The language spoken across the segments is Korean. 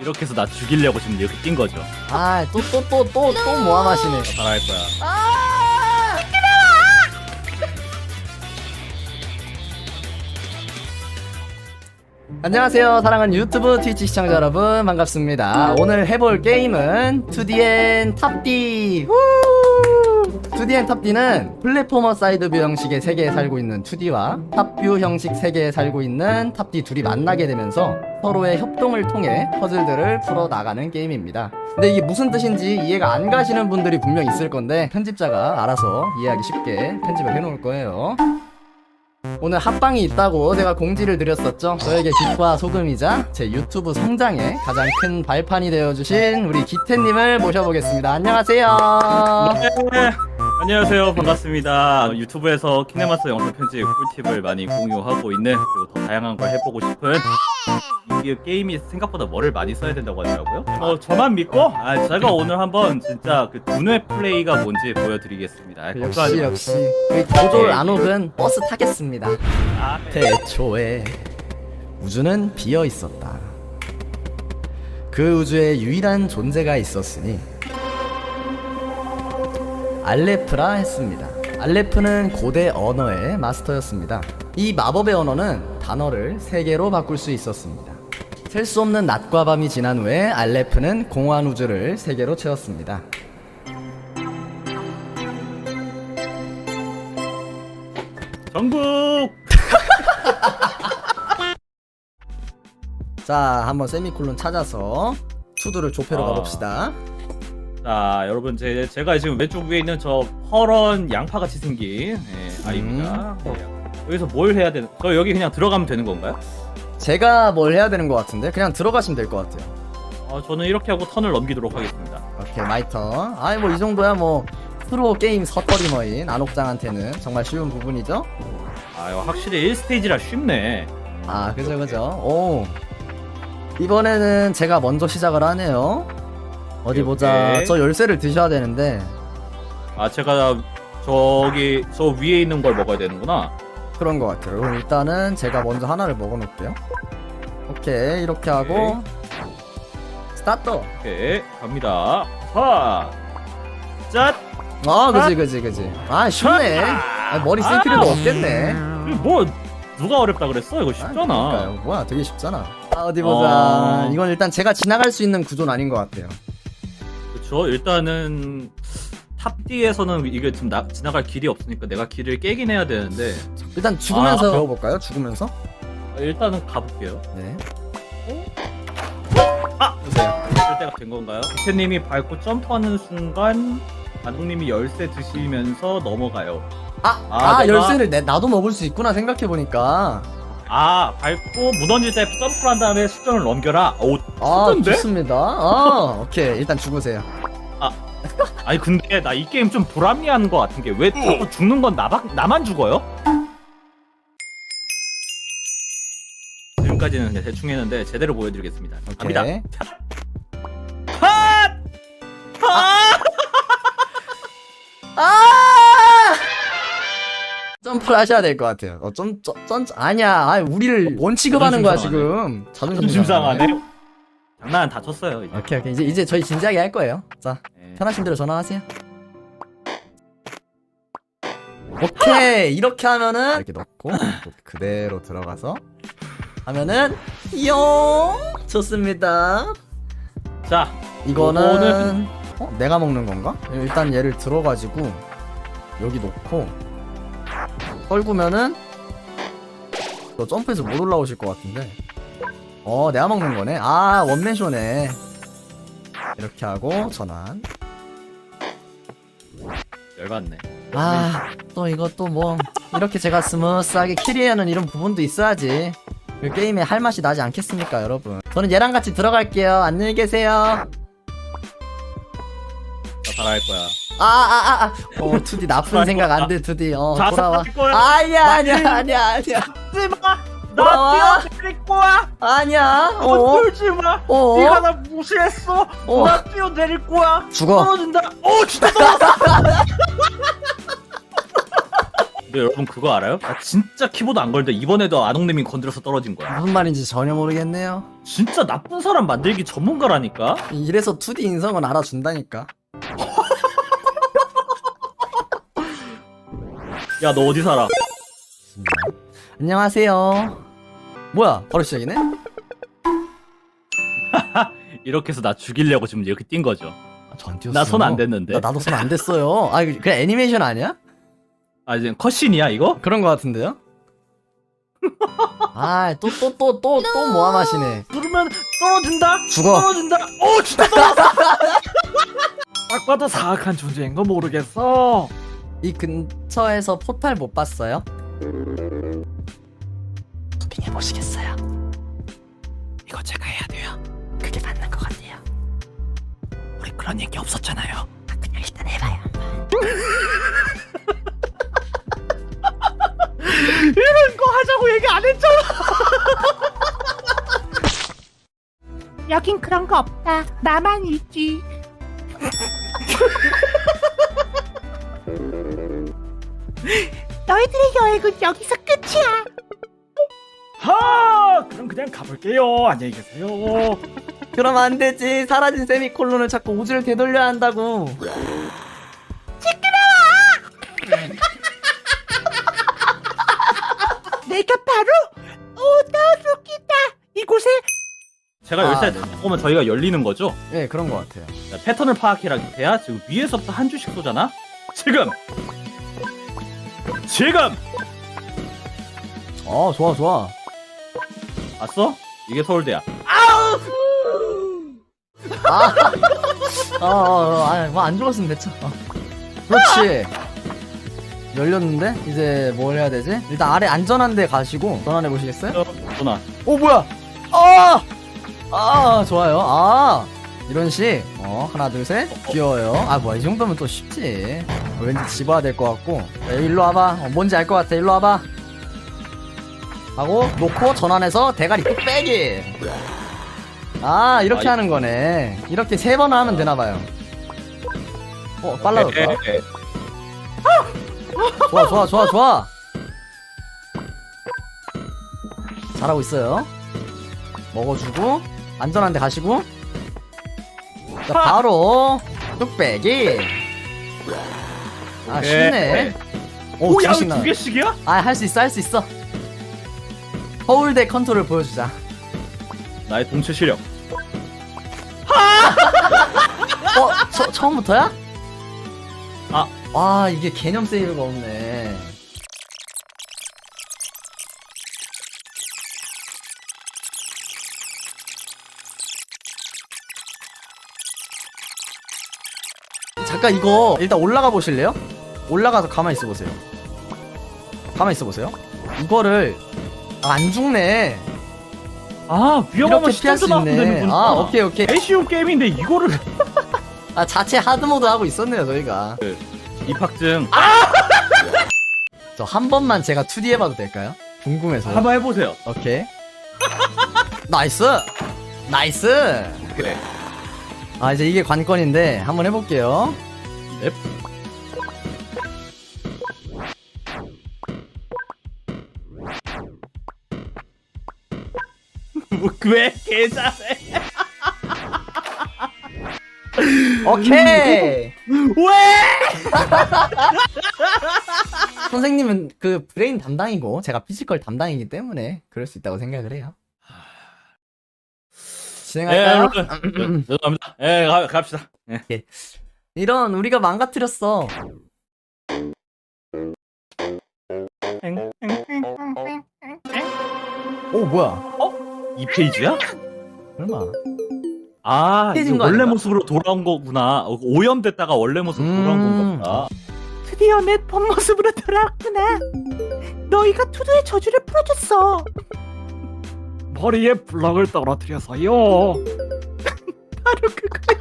이렇게 해서 나 죽이려고 지금 이렇게 낀 거죠. 아 또 또 또 또 또 모함하시네 잘할 거야. 안녕하세요 사랑하는 유튜브 트위치 시청자 여러분 반갑습니다 오늘 해볼 게임은 2DN 탑D 후! 2DN 탑D는 플랫포머 사이드 뷰 형식의 세계에 살고 있는 2D와 탑뷰 형식 세계에 살고 있는 탑D 둘이 만나게 되면서 서로의 협동을 통해 퍼즐들을 풀어 나가는 게임입니다 근데 이게 무슨 뜻인지 이해가 안 가시는 분들이 분명 있을 건데 편집자가 알아서 이해하기 쉽게 편집을 해 놓을 거예요 오늘 합방이 있다고 제가 공지를 드렸었죠. 저에게 빛과 소금이자 제 유튜브 성장에 가장 큰 발판이 되어주신 우리 기태님을 모셔보겠습니다. 안녕하세요. 네. 안녕하세요. 반갑습니다. 유튜브에서 키네마스 영상 편집 꿀팁을 많이 공유하고 있는 그리고 더 다양한 걸 해보고 싶은 이게 게임이 생각보다 뭐를 많이 써야 된다고 하더라고요. 어, 저만 믿고 아, 제가 오늘 한번 진짜 그 두뇌 플레이가 뭔지 보여드리겠습니다. 아, 역시 역시 우리 고졸 안옥은 버스 타겠습니다. 아, 태초에 우주는 비어 있었다. 그 우주에 유일한 존재가 있었으니 알레프라 했습니다. 알레프는 고대 언어의 마스터였습니다. 이 마법의 언어는 단어를 세 개로 바꿀 수 있었습니다. 셀 수 없는 낮과 밤이 지난 후에 알레프는 공허한 우주를 세 개로 채웠습니다. 전국 자, 한번 세미콜론 찾아서 투두를 좁혀러 아. 가봅시다. 자 여러분 제, 제가 지금 왼쪽 위에 있는 저 퍼런 양파같이 생긴 예, 아이입니다. 음. 예. 여기서 뭘 해야 되는? 저 여기 그냥 들어가면 되는 건가요? 제가 뭘 해야 되는 것 같은데 그냥 들어가시면 될 것 같아요. 어, 저는 이렇게 하고 턴을 넘기도록 하겠습니다. 오케이 마이터. 아이 뭐 이 정도야 뭐 프로 게임 서터리머인 안옥장한테는 정말 쉬운 부분이죠. 아, 이거 확실히 1스테이지라 쉽네. 아 그죠 그죠. 오 이번에는 제가 먼저 시작을 하네요. 어디 보자. 오케이. 저 열쇠를 드셔야 되는데 아, 제가 저기 저 위에 있는 걸 먹어야 되는구나. 그런 것 같아요. 그럼 일단은 제가 먼저 하나를 먹어놓을게요. 오케이 이렇게 하고 스타트. 오케이, 갑니다. 하, 짠. 아 그지 그지 그지. 아 쉽네. 아, 머리 쓸 아. 필요도 없겠네. 이거 뭐 누가 어렵다 그랬어? 이거 아, 쉽잖아. 그러니까요. 뭐야, 되게 쉽잖아. 아, 어디 보자. 어. 이건 일단 제가 지나갈 수 있는 구조는 아닌 것 같아요. 그렇죠. 일단은 탑 D에서는 이게 지금 나, 지나갈 길이 없으니까 내가 길을 깨긴 해야 되는데 일단 죽으면서 아. 배워볼까요? 죽으면서? 일단은 가볼게요. 네. 아! 보세요. 쓸 때가 된 건가요? 피케님이 밟고 점프하는 순간 안동님이 열쇠 드시면서 넘어가요. 아, 아, 아, 내가- 열쇠를 내, 나도 먹을 수 있구나 생각해 보니까. 아 밟고 무너질 때 점프를 한 다음에 수정을 넘겨라. 오 아, 좋던데? 좋습니다. 아, 오케이. 일단 죽으세요. 아니 근데 나 이 게임 좀 불합리한 것 같은 게 왜 자꾸 죽는 건 나밖 나만 죽어요? 지금까지는 그냥 대충 했는데 제대로 보여드리겠습니다. 오케이. 갑니다. 핫! 점프를 하셔야 될 것 같아요. 어, 점, 점, 점, 아니야. 아, 우리를 뭔 취급하는 거야, 자존심 지금. 자존심 좀 상하네. 상하네. 장난 다 쳤어요 이제. 오케이, 오케이. 이제, 이제 저희 진지하게 할 거예요. 자, 네. 편하신 대로 전화하세요. 오케이 이렇게 하면은 이렇게 넣고 또 그대로 들어가서 하면은 용 좋습니다. 자 이거는 어? 내가 먹는 건가? 일단 얘를 들어가지고 여기 놓고 떨구면은 너 점프해서 못 올라오실 것 같은데 어 내가 먹는 거네 아 원맨쇼네 이렇게 하고 전환 열받네. 아, 또 이것도 뭐 이렇게 제가 스무스하게 캐리하는 이런 부분도 있어야지. 그 게임에 할 맛이 나지 않겠습니까, 여러분? 저는 얘랑 같이 들어갈게요. 안녕히 계세요. 아, 나 잘할 거야. 아, 아, 아. 어, 투디 나쁜 생각 안 돼, 투디. 어, 자, 돌아와. 살 거야. 아니야, 아니야, 아니야, 아니야. 하지마. 돌아와. 나 뛰어내릴 거야. 아니야. 어, 건들지 마. 어, 네가 나 무시했어. 어. 나 뛰어내릴 거야. 죽어. 떨어진다. 어 진짜 떨어졌어. 근데 여러분 그거 알아요? 나 진짜 키보드 안 걸는데 이번에도 아동님이 건드려서 떨어진 거야. 무슨 말인지 전혀 모르겠네요. 진짜 나쁜 사람 만들기 전문가라니까. 이래서 2D 인성은 알아준다니까. 야 너 어디 살아? 안녕하세요. 뭐야? 바로 시작이네? 이렇게 해서 나 죽이려고 지금 이렇게 뛴 거죠. 아, 전 뛰었어. 나손 안 댔는데. 나, 나도 손 안 댔어요. 아, 그 애니메이션 아니야? 아 이제 컷신이야 이거? 그런 거 같은데요? 아, 또, 또, 또, 또, 또 모함하시네. 누르면 떨어진다. 죽어. 떨어진다. 오 진짜 떨어졌어. 딱 봐도 사악한 존재인 거 모르겠어. 이 근처에서 포탈 못 봤어요? 도핑해 보시겠어요? 이거 제가 해야 돼요. 그게 맞는 것 같아요. 우리 그런 얘기 없었잖아요. 아, 그냥 일단 해봐요. 이런 거 하자고 얘기 안 했잖아. 여긴 그런 거 없다. 나만 있지. 너희들의 여행은 여기서 끝이야. 하! 그럼 그냥 가볼게요. 안녕히 계세요. 그럼 안 되지. 사라진 세미콜론을 자꾸 우주를 되돌려야 한다고. 내가 바로 오더루키다. 이곳에 제가 아, 열쇠 네네. 다 보면 저희가 열리는 거죠. 예, 그런 것 같아요. 자, 패턴을 파악해라 기태야. 지금 위에서부터 한 주씩 쏘잖아. 지금. 지금. 어, 좋아, 좋아. 봤어? 이게 서울대야. 아, 아, 아, 아, 뭐안 죽었으면 됐죠. 어. 그렇지. 열렸는데 이제 뭘 해야 되지? 일단 아래 안전한 데 가시고 전환해 보시겠어요? 어, 누나. 오 뭐야? 아, 아 좋아요. 아 이런 식. 어 하나 둘 셋. 귀여워요. 아 뭐야 이 정도면 또 쉽지. 어, 왠지 집어야 될 것 같고. 야, 일로 와봐. 어, 뭔지 알 것 같아. 일로 와봐. 하고 놓고 전환해서 대가리 뚝 빼기. 아 이렇게 아, 하는 거네. 이렇게 세 번을 하면 되나 봐요. 어 빨라졌다. 에. 좋아 좋아 좋아 좋아 잘하고 있어요 먹어주고 안전한 데 가시고 자 바로 뚝배기 아 쉽네 오 오, 야, 두개씩 두 개씩이야? 아 할 수 있어 할 수 있어 서울대 컨트롤 보여주자 나의 동체 시력. 어? 처, 처음부터야? 아. 와 이게 개념 세이브가 없네 잠깐 이거 일단 올라가 보실래요? 올라가서 가만히 있어 보세요. 가만히 있어 보세요. 이거를 아, 안 죽네. 아, 위험하면 이렇게 피할 수 시점도 나오면 있네 되는구나. 아 오케이 오케이. 애쉬운 게임인데 이거를 아 자체 하드 모드 하고 있었네요 저희가. 입학증. 저 한 번만 제가 2D 해봐도 될까요? 궁금해서. 한번 해보세요. 오케이. 나이스! 나이스! 그래. 아 이제 이게 관건인데 한번 해볼게요 넵. 왜 개잘해? 오케이 왜? 선생님은 그 브레인 담당이고 제가 피지컬 담당이기 때문에 그럴 수 있다고 생각을 해요 예, 진행할까요? 여러분. 죄송합니다. 예, 가, 갑시다. 예. 이런 우리가 망가뜨렸어 오 뭐야 이 페이지야? 설마 아, 이게 거 원래 아닌가? 모습으로 돌아온 거구나. 어, 오염됐다가 원래 모습으로 돌아온 음. 건가 보다. 드디어 내 본 모습으로 돌아왔구나. 너희가 투두의 저주를 풀어줬어. 머리에 블럭을 떨어뜨려서요. 바로 그거야.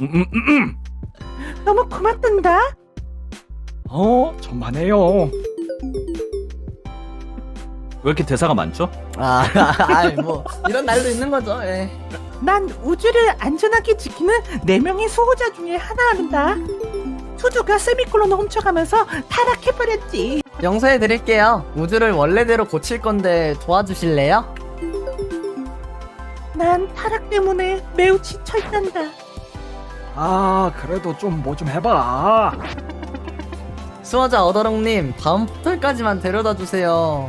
음, 음, 음, 음. 너무 고맙단다. 어, 천만에요. 왜 이렇게 대사가 많죠? 아, 아이 뭐 이런 날도 있는 거죠 예. 난 우주를 안전하게 지키는 네 명의 수호자 중에 하나란다. 투두가 세미콜론을 훔쳐가면서 타락해버렸지. 용서해 드릴게요. 우주를 원래대로 고칠 건데 도와주실래요? 난 타락 때문에 매우 지쳐있단다. 아 그래도 좀 뭐 좀 해봐. 수호자 어더롱님 다음 포털까지만 데려다 주세요.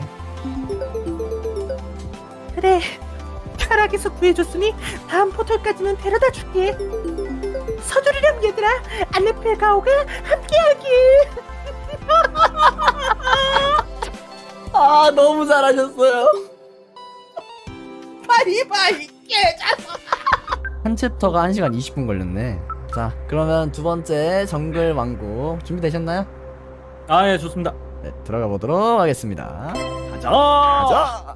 그래, 타락에서 구해줬으니 다음 포털까지는 데려다 줄게. 서두르렴 얘들아, 알레프의 가오가 함께하길. 아 너무 잘하셨어요. 바이바이 깨자. 한 챕터가 1시간 20분 걸렸네. 자 그러면 두 번째 정글 왕국 준비되셨나요? 아 예 좋습니다 네 들어가 보도록 하겠습니다. 가자 자